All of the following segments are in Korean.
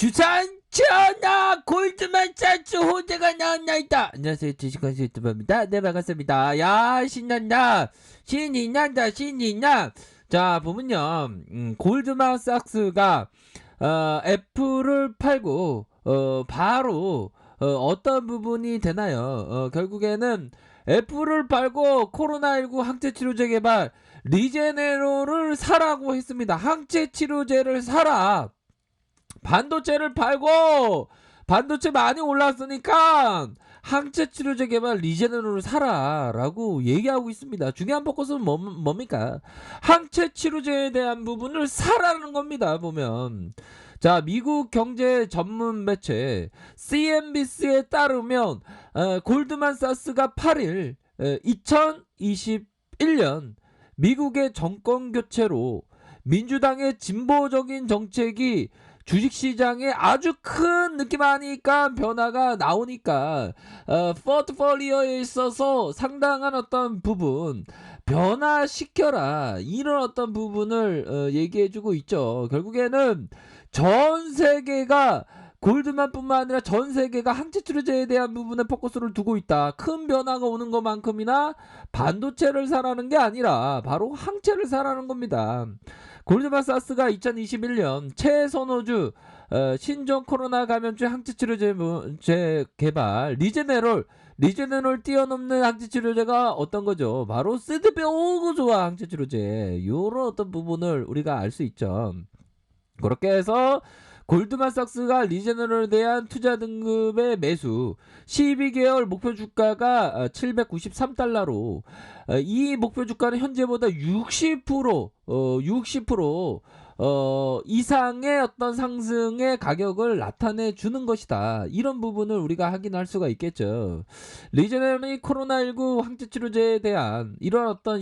주산 전화 골드만 사츠 호재가 나왔나이다. 안녕하세요 주식관수 유튜버입니다. 네 반갑습니다. 야 신난다 신이 난다 신이 나. 자 보면요 음, 골드만 삭스가 어, 애플을 팔고 어, 바로 어, 어떤 부분이 되나요? 어, 결국에는 애플을 팔고 코로나19 항체 치료제 개발 리제네로를 사라고 했습니다. 항체 치료제를 사라. 반도체를 팔고 반도체 많이 올랐으니까 항체 치료제 개발 리제네로를 사라라고 얘기하고 있습니다. 중요한 포커스는 뭐, 뭡니까? 항체 치료제에 대한 부분을 사라는 겁니다. 보면 자 미국 경제 전문 매체 CNBC에 따르면 어, 골드만사스가 8일 2021년 미국의 정권 교체로 민주당의 진보적인 정책이 주식시장에 아주 큰 느낌 아니까 변화가 나오니까 어, 포트폴리오에 있어서 상당한 어떤 부분 변화시켜라 이런 어떤 부분을 어, 얘기해주고 있죠. 결국에는 전 세계가 골드만뿐만 아니라 전 세계가 항체 치료제에 대한 부분에 포커스를 두고 있다. 큰 변화가 오는 것만큼이나 반도체를 사라는 게 아니라 바로 항체를 사라는 겁니다. 골드만 사스가 2021년 최선호주 어, 신종 코로나 감염증 항체 치료제 개발 리제네롤 리제네롤 뛰어넘는 항체 치료제가 어떤 거죠? 바로 스드베오그 좋아 항체 치료제 요런 어떤 부분을 우리가 알 수 있죠. 그렇게 해서 골드만삭스가 리제너럴에 대한 투자 등급의 매수 12개월 목표 주가가 793달러로 어, 이 목표 주가는 현재보다 60% 어, 60% 어, 이상의 어떤 상승의 가격을 나타내 주는 것이다. 이런 부분을 우리가 확인할 수가 있겠죠. 리제너럴이 코로나19 항체 치료제에 대한 이런 어떤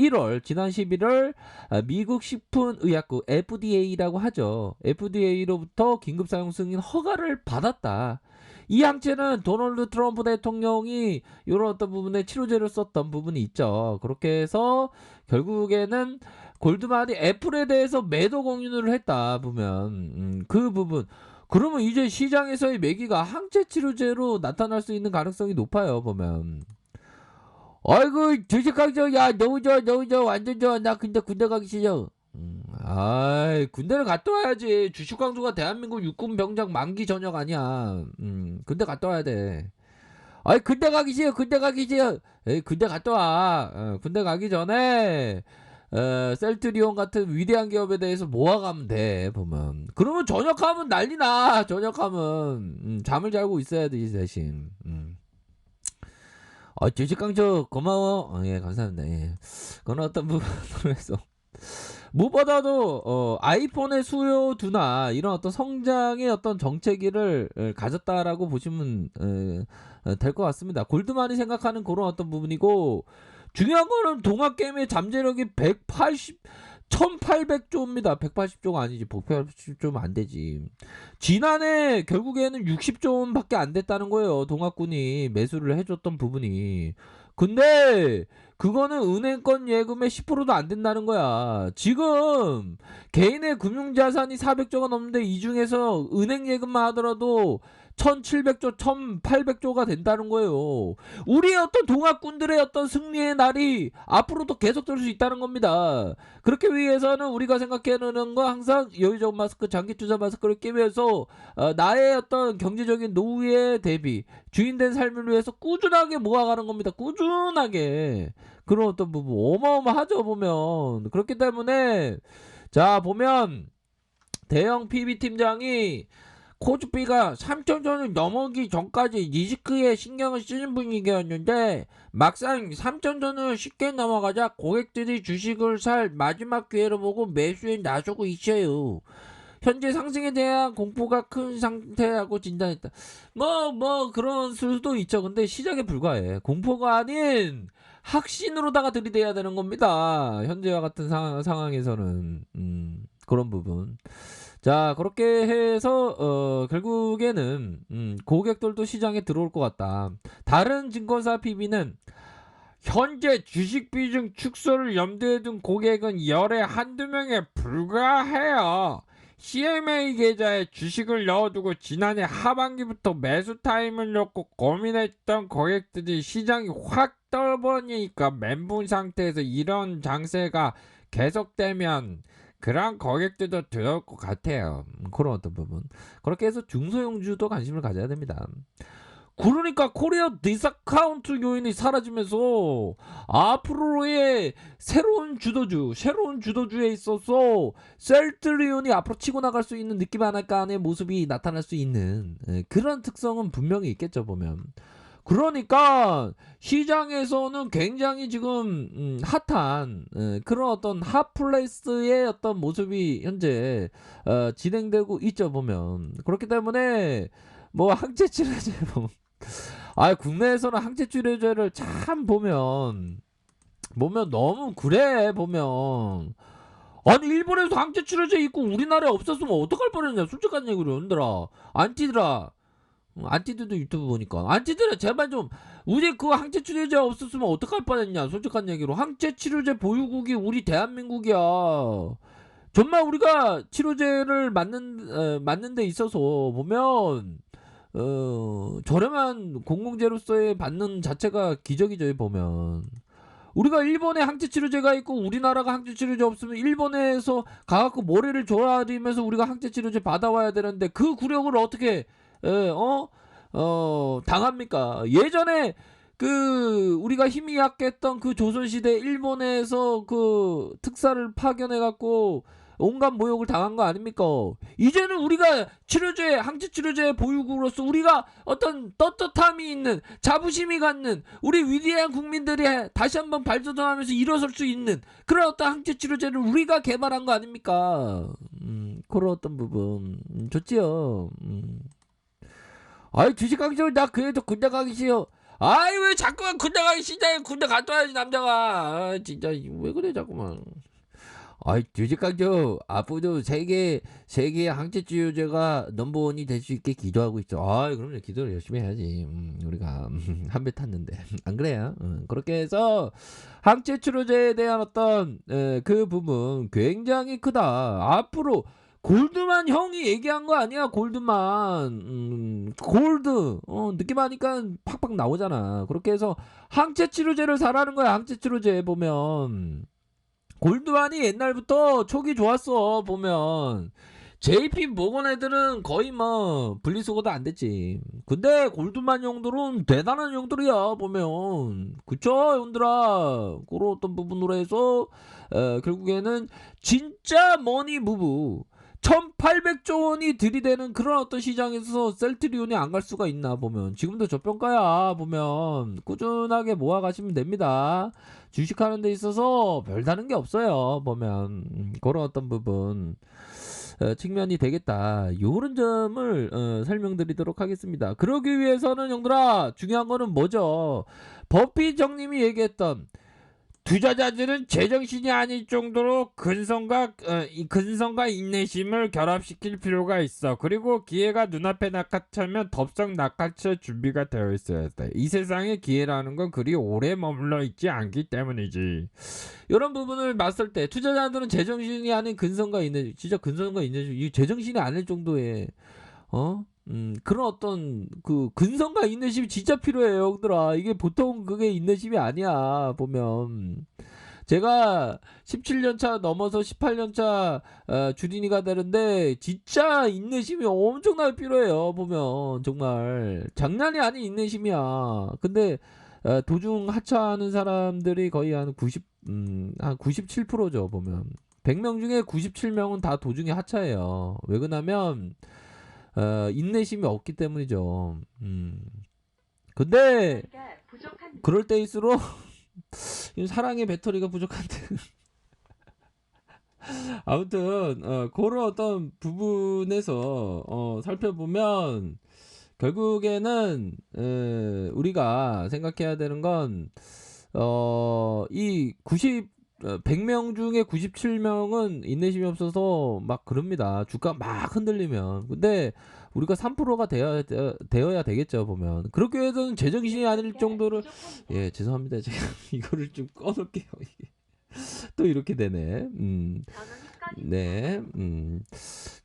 11월 지난 11월 아, 미국 식품의약국 FDA라고 하죠. FDA로부터 긴급 사용 승인 허가를 받았다. 이 항체는 도널드 트럼프 대통령이 이런 어떤 부분에 치료제를 썼던 부분이 있죠. 그렇게 해서 결국에는 골드만이 애플에 대해서 매도 공유를 했다 보면 음, 그 부분 그러면 이제 시장에서의 매기가 항체 치료제로 나타날 수 있는 가능성이 높아요 보면 아이고 주식강정 야 너무 좋아 너무 좋아 완전 좋아. 나 근데 군대 가기 싫어. 음, 아이 군대를 갔다 와야지. 주식광수가 대한민국 육군 병장 만기 전역 아니야. 음 군대 갔다 와야 돼. 아이 군대 가기 싫어 군대 가기 싫어. 에이 군대 갔다 와. 어, 군대 가기 전에 어, 셀트리온 같은 위대한 기업에 대해서 모아가면 돼 보면. 그러면 전역하면 난리나 전역하면. 음, 잠을 자고 있어야 돼 대신. 음. 아, 주식강조 고마워. 어, 예, 감사합니다. 예. 그건 어떤 부분으로 해서 무엇보다도 어, 아이폰의 수요 둔화 이런 어떤 성장의 어떤 정체기를 에, 가졌다라고 보시면 될 것 같습니다. 골드만이 생각하는 그런 어떤 부분이고 중요한 거는 동학 게임의 잠재력이 180 1800조입니다. 180조가 아니지. 180조면 안 되지. 지난해 결국에는 60조 원밖에 안 됐다는 거예요. 동학군이 매수를 해줬던 부분이. 근데 그거는 은행권 예금의 10%도 안 된다는 거야. 지금 개인의 금융자산이 400조가 넘는데 이 중에서 은행 예금만 하더라도 1700조, 1800조가 된다는 거예요. 우리의 어떤 동학군들의 어떤 승리의 날이 앞으로도 계속될 수 있다는 겁니다. 그렇게 위해서는 우리가 생각해내는 건 항상 여유적 마스크, 장기 투자 마스크를 끼면서 어, 나의 어떤 경제적인 노후에 대비 주인된 삶을 위해서 꾸준하게 모아가는 겁니다. 꾸준하게 그런 어떤 부분 어마어마하죠 보면 그렇기 때문에 자 보면 대형 PB 팀장이 코스피가 3천 전을 넘어기 전까지 리스크에 신경을 쓰는 분위기였는데 막상 3천 전을 쉽게 넘어가자 고객들이 주식을 살 마지막 기회로 보고 매수에 나서고 있어요. 현재 상승에 대한 공포가 큰 상태라고 진단했다. 뭐, 뭐, 그런 수도 있죠. 근데 시작에 불과해. 공포가 아닌 확신으로다가 들이대야 되는 겁니다. 현재와 같은 상황, 상황에서는. 음, 그런 부분. 자, 그렇게 해서, 어, 결국에는, 음, 고객들도 시장에 들어올 것 같다. 다른 증권사 PB는 현재 주식 비중 축소를 염두에 둔 고객은 열에 한두 명에 불과해요. CMA 계좌에 주식을 넣어두고 지난해 하반기부터 매수 타임을 놓고 고민했던 고객들이 시장이 확 떨어버리니까 멘붕 상태에서 이런 장세가 계속되면 그런 고객들도 들어올 것 같아요. 음, 그런 어떤 부분. 그렇게 해서 중소형주도 관심을 가져야 됩니다. 그러니까 코리아 디스카운트 요인이 사라지면서 앞으로의 새로운 주도주, 새로운 주도주에 있어서 셀트리온이 앞으로 치고 나갈 수 있는 느낌 하나간의 모습이 나타날 수 있는 예, 그런 특성은 분명히 있겠죠 보면. 그러니까 시장에서는 굉장히 지금 음, 핫한 예, 그런 어떤 핫플레이스의 어떤 모습이 현재 어, 진행되고 있죠 보면. 그렇기 때문에 뭐 항체 치료제 아 국내에서는 항체 치료제를 참 보면 보면 너무 그래 보면. 아니 일본에서 항체 치료제 있고 우리나라에 없었으면 어떡할 뻔했냐 솔직한 얘기로 흔들어 안티드라 안티드도 유튜브 보니까. 안티드라 제발 좀 우리 그 항체 치료제 없었으면 어떡할 뻔했냐 솔직한 얘기로. 항체 치료제 보유국이 우리 대한민국이야. 정말 우리가 치료제를 맞는 에, 맞는 데 있어서 보면 어 저렴한 공공재로서의 받는 자체가 기적이죠 보면. 우리가 일본에 항체 치료제가 있고 우리나라가 항체 치료제 없으면 일본에서 가갖고 모래를 조아리면서 우리가 항체 치료제 받아와야 되는데 그 구력을 어떻게 에, 어? 어, 당합니까? 예전에 그 우리가 힘이 약했던 그 조선시대 일본에서 그 특사를 파견해 갖고 온갖 모욕을 당한 거 아닙니까? 이제는 우리가 치료제 항체 치료제 보유국으로서 우리가 어떤 떳떳함이 있는 자부심이 갖는 우리 위대한 국민들이 다시 한번 발돋움하면서 일어설 수 있는 그런 어떤 항체 치료제를 우리가 개발한 거 아닙니까? 음, 그런 어떤 부분 음, 좋지요. 음. 아이 주식 강조 나 그래도 군대 가기 싫어. 아이 왜 자꾸만 군대 가기 싫냐? 군대 갔다 와야지 남자가. 아, 진짜 왜 그래 자꾸만. 아이 주식 강조 앞으로도 세계 세계 항체 치료제가 넘버원이 될 수 있게 기도하고 있어. 아 그럼요 기도를 열심히 해야지. 음, 우리가 한배 탔는데 안 그래요? 음, 그렇게 해서 항체 치료제에 대한 어떤 에, 그 부분 굉장히 크다. 앞으로 골드만 형이 얘기한 거 아니야 골드만. 음, 골드. 어, 느낌 하니까 팍팍 나오잖아. 그렇게 해서 항체 치료제를 사라는 거야 항체 치료제 보면. 골드만이 옛날부터 촉이 좋았어 보면. JP 모건 애들은 거의 뭐 분리수거도 안 됐지. 근데 골드만 형들은 대단한 형들이야 보면. 그쵸 형들아? 그런 어떤 부분으로 해서 어, 결국에는 진짜 머니 부부 1800조 원이 들이대는 그런 어떤 시장에서 셀트리온이 안 갈 수가 있나 보면. 지금도 저평가야 보면. 꾸준하게 모아 가시면 됩니다. 주식하는 데 있어서 별다른 게 없어요 보면. 음, 그런 어떤 부분 어, 측면이 되겠다. 요런 점을 어, 설명드리도록 하겠습니다. 그러기 위해서는 형들아 중요한 거는 뭐죠? 버피 정님이 얘기했던 투자자들은 제정신이 아닐 정도로 근성과 어, 이 근성과 인내심을 결합시킬 필요가 있어. 그리고 기회가 눈앞에 낚아채면 덥석 낚아칠 준비가 되어 있어야 돼. 이 세상에 기회라는 건 그리 오래 머물러 있지 않기 때문이지. 이런 부분을 봤을 때 투자자들은 제정신이 아닌 근성과 인내, 진짜 근성과 인내심, 이 제정신이 아닐 정도의 어? 음, 그런 어떤 그 근성과 인내심이 진짜 필요해요, 형들아. 이게 보통 그게 인내심이 아니야, 보면. 제가 17년 차 넘어서 18년 차 어, 주린이가 되는데 진짜 인내심이 엄청나게 필요해요, 보면. 정말 장난이 아닌 인내심이야. 근데 어, 도중 하차하는 사람들이 거의 한 90, 음, 한 97%죠, 보면. 100명 중에 97명은 다 도중에 하차해요. 왜 그러냐면 어, 인내심이 없기 때문이죠. 음. 근데 그럴 때일수록 이 사랑의 배터리가 부족한데. 아무튼 어, 그런 어떤 부분에서 어, 살펴보면 결국에는 에, 우리가 생각해야 되는 건 어, 이 90, 어, 100명 중에 97명은 인내심이 없어서 막 그럽니다. 주가 막 흔들리면. 근데 우리가 3%가 되어야, 되- 되어야 되겠죠, 보면. 그렇게 해서는 제정신이 아닐 정도로, 예, 죄송합니다. 제가 이거를 좀 꺼놓을게요. 이게. 또 이렇게 되네. 음. 네, 음,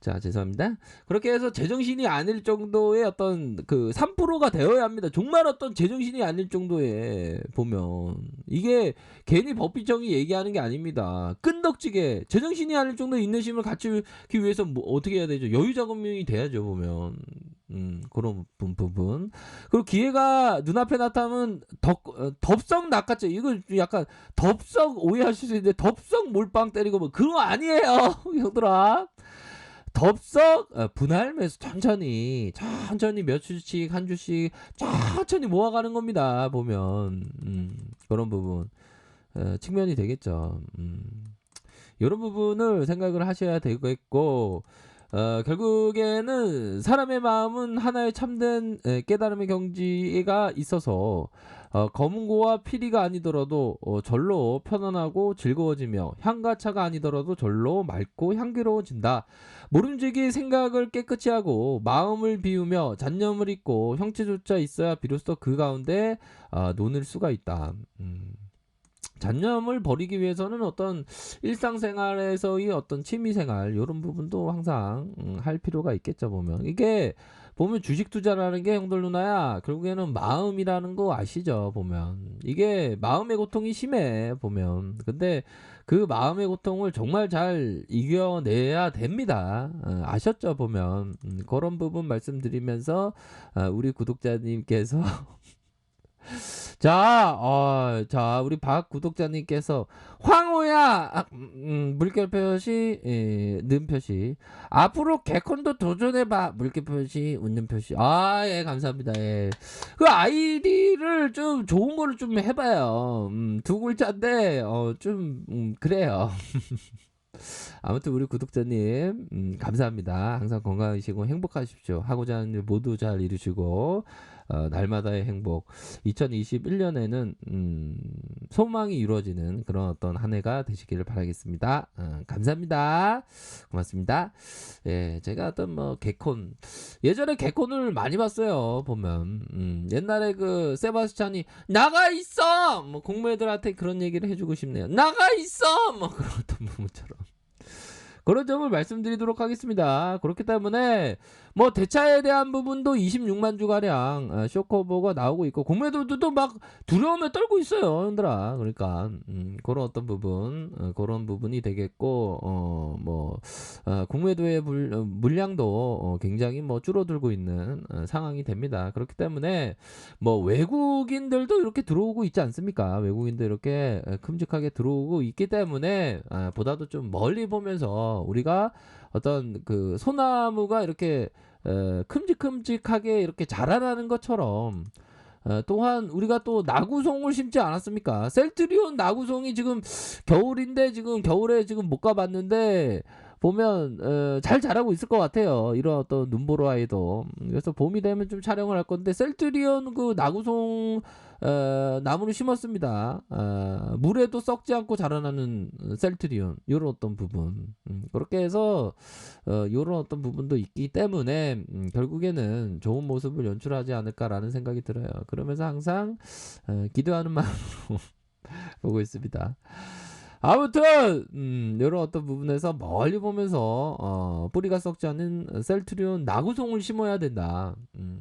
자 죄송합니다. 그렇게 해서 제정신이 아닐 정도의 어떤 그 3%가 되어야 합니다. 정말 어떤 제정신이 아닐 정도의 보면 이게 괜히 법비정이 얘기하는 게 아닙니다. 끈덕지게 제정신이 아닐 정도 인내심을 갖추기 위해서 뭐 어떻게 해야 되죠? 여유 자금이 돼야죠 보면. 음, 그런 부- 부분. 그리고 기회가 눈앞에 나타나면 덕, 어, 덥석 낚았죠. 이거 약간 덥석 오해하실 수 있는데 덥석 몰빵 때리고 뭐 그거 아니에요. 형들아. 덥석 어, 분할 매수 천천히 천천히 몇 주씩 한 주씩 천천히 모아가는 겁니다. 보면 음, 그런 부분 어, 측면이 되겠죠. 음. 이런 부분을 생각을 하셔야 되겠고 어, 결국에는 사람의 마음은 하나의 참된 에, 깨달음의 경지가 있어서 어, 검은고와 피리가 아니더라도 어, 절로 편안하고 즐거워지며 향과 차가 아니더라도 절로 맑고 향기로워진다. 모름지기 생각을 깨끗이 하고 마음을 비우며 잔념을 잊고 형체조차 있어야 비로소 그 가운데 아, 논을 수가 있다. 음. 잔념을 버리기 위해서는 어떤 일상생활에서의 어떤 취미생활 이런 부분도 항상 음, 할 필요가 있겠죠 보면. 이게 보면 주식 투자라는 게 형들 누나야 결국에는 마음이라는 거 아시죠 보면. 이게 마음의 고통이 심해 보면. 근데 그 마음의 고통을 정말 잘 이겨내야 됩니다. 어, 아셨죠 보면? 음, 그런 부분 말씀드리면서 어, 우리 구독자님께서 자, 어, 자, 우리 박 구독자님께서 황호야, 아, 음, 물결 표시, 예, 는 표시. 앞으로 개콘도 도전해봐. 물결 표시, 웃는 표시. 아, 예, 감사합니다. 예. 그 아이디를 좀 좋은 거를 좀 해봐요. 음, 두 글자인데, 어, 좀, 음, 그래요. 아무튼 우리 구독자님, 음, 감사합니다. 항상 건강하시고 행복하십시오. 하고자 하는 일 모두 잘 이루시고, 어, 날마다의 행복. 2021년에는 음, 소망이 이루어지는 그런 어떤 한 해가 되시기를 바라겠습니다. 어, 감사합니다. 고맙습니다. 예, 제가 어떤 뭐 개콘 예전에 개콘을 많이 봤어요. 보면 음, 옛날에 그 세바스찬이 나가 있어 뭐 공무애들한테 그런 얘기를 해주고 싶네요. 나가 있어 뭐 그런 어떤 부분처럼. 그런 점을 말씀드리도록 하겠습니다. 그렇기 때문에 뭐 대차에 대한 부분도 26만 주 가량 어, 쇼커버가 나오고 있고 공매도도 막 두려움에 떨고 있어요, 형들아. 그러니까 음, 그런 어떤 부분, 어, 그런 부분이 되겠고 어 뭐 어, 공매도의 물, 어, 물량도 어, 굉장히 뭐 줄어들고 있는 어, 상황이 됩니다. 그렇기 때문에 뭐 외국인들도 이렇게 들어오고 있지 않습니까? 외국인들 이렇게 어, 큼직하게 들어오고 있기 때문에 아, 보다도 좀 멀리 보면서 우리가 어떤 그 소나무가 이렇게 어, 큼직큼직하게 이렇게 자라나는 것처럼 어, 또한 우리가 또 나구송을 심지 않았습니까? 셀트리온 나구송이 지금 겨울인데 지금 겨울에 지금 못 가봤는데 보면 어, 잘 자라고 있을 것 같아요. 이런 어떤 눈보라 아이도 음, 그래서 봄이 되면 좀 촬영을 할 건데 셀트리온 그 나구송 어, 나무를 심었습니다. 어, 물에도 썩지 않고 자라나는 셀트리온 이런 어떤 부분 음, 그렇게 해서 어, 이런 어떤 부분도 있기 때문에 음, 결국에는 좋은 모습을 연출하지 않을까라는 생각이 들어요. 그러면서 항상 어, 기도하는 마음으로 보고 있습니다. 아무튼 음, 이런 어떤 부분에서 멀리 보면서 어, 뿌리가 썩지 않은 셀트리온 나구송을 심어야 된다. 음,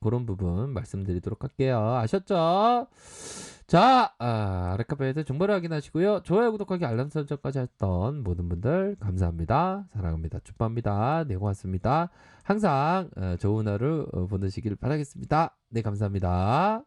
그런 부분 말씀드리도록 할게요. 아셨죠? 자, 아, 아레카페에서 정보를 확인하시고요. 좋아요, 구독하기, 알람 설정까지 했던 모든 분들 감사합니다. 사랑합니다. 축복합니다. 네, 고맙습니다. 항상 어, 좋은 하루 어, 보내시길 바라겠습니다. 네, 감사합니다.